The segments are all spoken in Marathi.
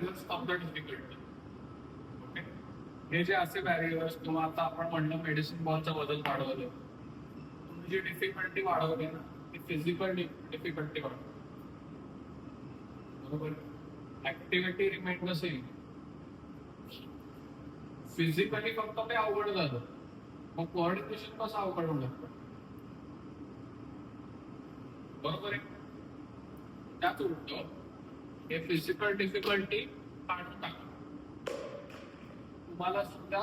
द डिफिकल्टी ओके हे जे असे बॅरियर्स किंवा आता आपण म्हणलं मेडिसिन बॉलचा बदल वाढवलं. तुम्ही जी डिफिकल्टी वाढवली ना ती फिजिकल डिफिकल्टी वाढवली. बरोबर? ऍक्टिव्हिटी रिमेन नसेल फिजिकली फक्त ते अवघड झालं. मग कोऑर्डिनेशन कसं अवघड होणार? बरोबर आहे? त्याच उलट. हे फ़िज़िकल डिफिकल्टी टाका तुम्हाला सुद्धा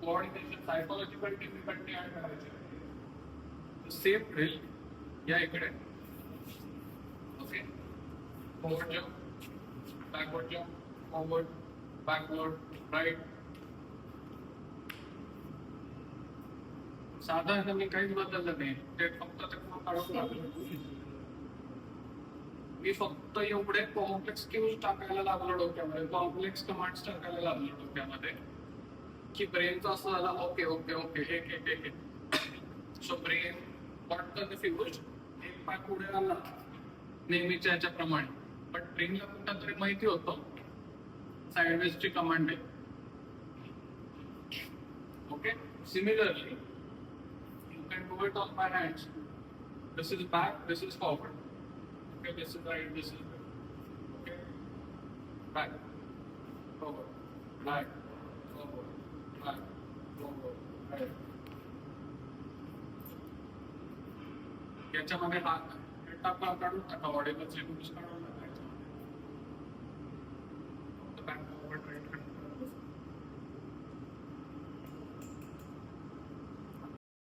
कोऑर्डिनेशन सायकोलॉजिकल डिफिकल्टी ऍड करायची सेम ड्रिल या इकडे. Okay forward jump backward jump forward backward right साधारण मी काहीच बदललं नाही. ते फक्त ते काढून लागलं मी फक्त एवढे कॉम्प्लेक्स क्यूज टाकायला लागलो डोक्यामध्ये कॉम्प्लेक्स कमांड्स टाकायला लागलो डोक्यामध्ये की ब्रेनचं असं झालं ओके ओके ओके हे हे हे सो ब्रेन वाटतं कन्फ्युज एक पाय पुढे आला. नेहमीच्या याच्याप्रमाणे पण ब्रेनला कुठं तरी माहिती होतं. साइडवेजची कमांड आहे. Okay similarly you can do it on my hands this is back this is forward Okay, this is right, this is. Okay? Back, Over. back, Over. back, Over. right. याच्यामध्ये हा हे टाका काढून टाका वडील काढून